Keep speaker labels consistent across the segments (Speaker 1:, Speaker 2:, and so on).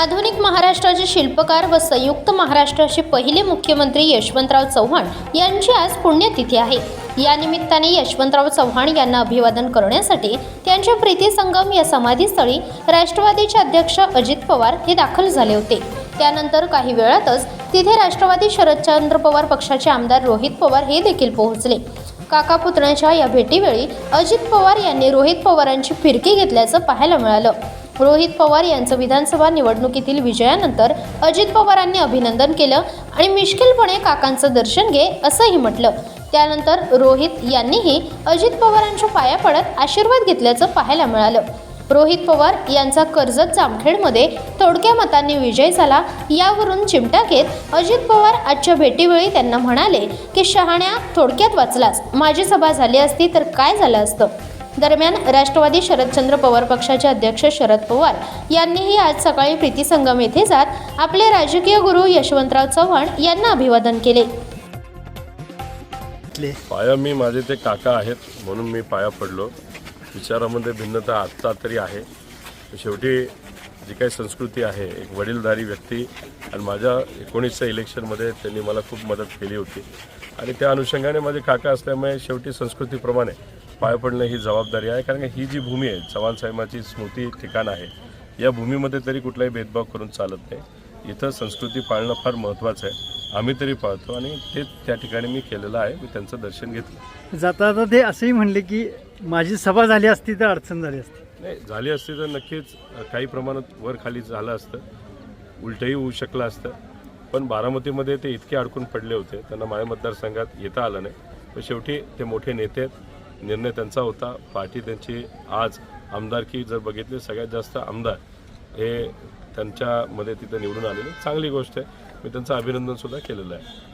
Speaker 1: आधुनिक महाराष्ट्राचे शिल्पकार व संयुक्त महाराष्ट्राचे पहिले मुख्यमंत्री यशवंतराव चव्हाण यांची आज पुण्यतिथी आहे. या निमित्ताने यशवंतराव चव्हाण यांना अभिवादन करण्यासाठी त्यांच्या प्रीती संगम या समाधीस्थळी राष्ट्रवादीचे अध्यक्ष अजित पवार हे दाखल झाले होते. त्यानंतर काही वेळातच तिथे राष्ट्रवादी शरदचंद्र पवार पक्षाचे आमदार रोहित पवार हे देखील पोहोचले. काका पुतण्याच्या या भेटीवेळी अजित पवार यांनी रोहित पवारांची फिरकी घेतल्याचं पाहायला मिळालं. रोहित पवार यांचं विधानसभा निवडणुकीतील विजयानंतर अजित पवारांनी अभिनंदन केलं आणि मिश्किलपणे काकांचं दर्शन घे असंही म्हटलं. त्यानंतर रोहित यांनीही अजित पवारांच्या पाया पडत आशीर्वाद घेतल्याचं पाहायला मिळालं. रोहित पवार यांचा कर्जत जामखेडमध्ये थोडक्या मतांनी विजय झाला यावरून चिमटा घेत अजित पवार आजच्या भेटीवेळी त्यांना म्हणाले की शहाण्या थोडक्यात वाचलास. माझी सभा झाली असती तर काय झालं असतं? दरम्यान राष्ट्रवादी शरदचंद्र पवार पक्षाचे अध्यक्ष शरद पवार यांनीही आज सकाळी प्रीती संगम येथे जात आपले राजकीय गुरु यशवंतराव चव्हाण यांना अभिवादन केले.
Speaker 2: पाया मी माझे ते काका आहेत म्हणून मी पाया पडलो. विचारामध्ये भिन्नता आत्ता तरी आहे. शेवटी जी काही संस्कृती आहे एक वडीलधारी व्यक्ती आणि माझ्या एकोणीसच्या इलेक्शनमध्ये त्यांनी मला खूप मदत केली होती. आणि त्या अनुषंगाने माझे काका असल्यामुळे शेवटी संस्कृतीप्रमाणे पाया पडणं ही जबाबदारी आहे कारण का ही जी भूमी आहे चव्हाण साहेबांची स्मृती ठिकाण आहे. या भूमीमध्ये तरी कुठलाही भेदभाव करून चालत नाही. इथं संस्कृती पाळणं फार महत्त्वाचं आहे. आम्ही तरी पाळतो आणि ते त्या ठिकाणी मी केलेलं आहे मी त्यांचं दर्शन घेतलं.
Speaker 3: जाता जाता ते असंही म्हणले की माझी सभा झाली असती तर अडचण झाली असती.
Speaker 2: नाही झाली असती तर नक्कीच काही प्रमाणात वर खाली झालं असतं. उलटही होऊ शकलं असतं. पण बारामतीमध्ये ते इतके अडकून पडले होते त्यांना माझ्या मतदारसंघात येता आलं नाही. पण शेवटी ते मोठे नेते आहेत. निर्णय त्यांचा होता. पार्टी त्यांची आज आमदारकी जर बघितली सगळ्यात जास्त आमदार हे त्यांच्यामध्ये तिथं निवडून आलेले. चांगली गोष्ट आहे. मी त्यांचं अभिनंदन सुद्धा केलेलं आहे.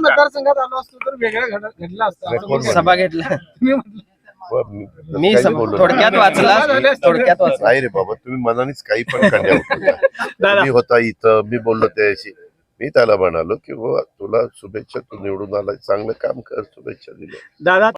Speaker 4: मतदारसंघात आलो असतो तर वेगळं घड- घडलं असतं. असं बोलतो.
Speaker 5: सभा घेतला
Speaker 4: म्हटलं.
Speaker 5: मी थोडक्यात. वाचला. थोडक्यात वाचला.
Speaker 6: नाही रे बाबा तुम्ही मनानेच काही पण. मी होता इथं मी बोललो त्याशी मी त्याला म्हणालो की बुवा तुला शुभेच्छा तू निवडून आला चांगलं काम कर शुभेच्छा दिल्या.
Speaker 3: दादा